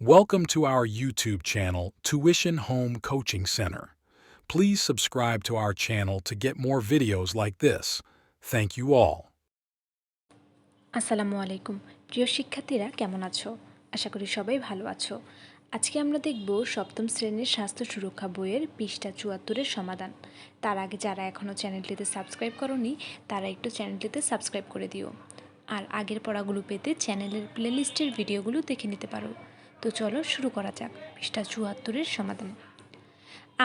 Welcome to our YouTube channel, Tuition Home Coaching Center. Please subscribe to our channel to get more videos like this. Thank you all. আসসালামু আলাইকুম প্রিয় শিক্ষার্থীরা কেমন আছো আশা করি সবাই ভালো আছো আজকে আমরা দেখব সপ্তম শ্রেণির স্বাস্থ্য সুরক্ষা বইয়ের পৃষ্ঠা চুয়াত্তরের সমাধান তার আগে যারা এখনও চ্যানেলটিতে সাবস্ক্রাইব করনি তারা একটু চ্যানেলটিতে সাবস্ক্রাইব করে দিও আর আগের পড়াগুলো পেতে চ্যানেলের প্লেলিস্টের ভিডিওগুলো দেখে নিতে পারো তো চলো শুরু করা যাক পৃষ্ঠা চুয়াত্তরের সমাধান।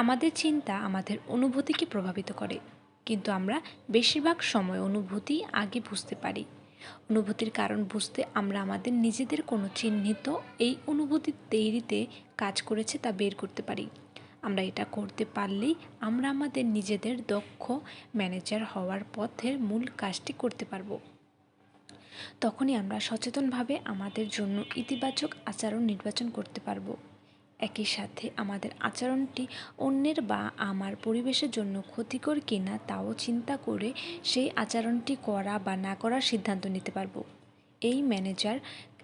আমাদের চিন্তা আমাদের অনুভূতিকে প্রভাবিত করে, কিন্তু আমরা বেশিরভাগ সময় অনুভূতি আগে বুঝতে পারি। অনুভূতির কারণ বুঝতে আমরা আমাদের নিজেদের কোনো চিহ্নিত এই অনুভূতি তৈরিতে কাজ করেছে তা বের করতে পারি। আমরা এটা করতে পারলেই আমরা আমাদের নিজেদের দক্ষ ম্যানেজার হওয়ার পথের মূল কাজটি করতে পারব। তখনই আমরা সচেতনভাবে আমাদের জন্য ইতিবাচক আচরণ নির্বাচন করতে পারব। একই সাথে আমাদের আচরণটি অন্যের বা আমার পরিবেশের জন্য ক্ষতিকর কিনা তাও চিন্তা করে সেই আচরণটি করা বা না করার সিদ্ধান্ত নিতে পারব। এই ম্যানেজার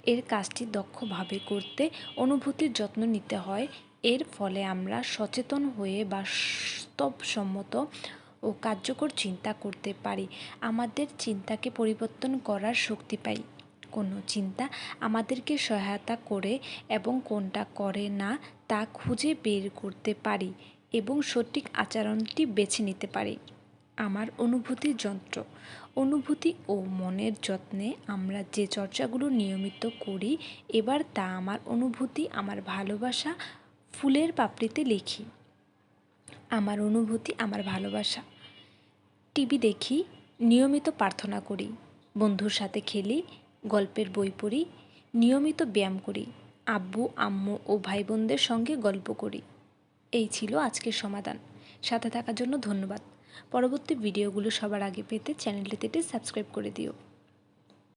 এর কাজটি দক্ষভাবে করতে অনুভূতির যত্ন নিতে হয়। এর ফলে আমরা সচেতন হয়ে বাস্তবসম্মত ও কার্যকর চিন্তা করতে পারি। আমাদের চিন্তাকে পরিবর্তন করার শক্তি পাই। কোনো চিন্তা আমাদেরকে সহায়তা করে এবং কোনটা করে না তা খুঁজে বের করতে পারি এবং সঠিক আচরণটি বেছে নিতে পারি। আমার অনুভূতির যন্ত্র। অনুভূতি ও মনের যত্নে আমরা যে চর্চাগুলো নিয়মিত করি, এবার তা আমার অনুভূতি, আমার ভালোবাসা ফুলের পাপড়িতে লিখি। আমার অনুভূতি, আমার ভালোবাসা। টিভি দেখি, নিয়মিত প্রার্থনা করি, বন্ধুর সাথে খেলি, গল্পের বই পড়ি, নিয়মিত ব্যায়াম করি, আব্বু, আম্মু ও ভাই বোনদের সঙ্গে গল্প করি। এই ছিল আজকের সমাধান। সাথে থাকার জন্য ধন্যবাদ। পরবর্তী ভিডিওগুলো সবার আগে পেতে চ্যানেলটিতে সাবস্ক্রাইব করে দিও।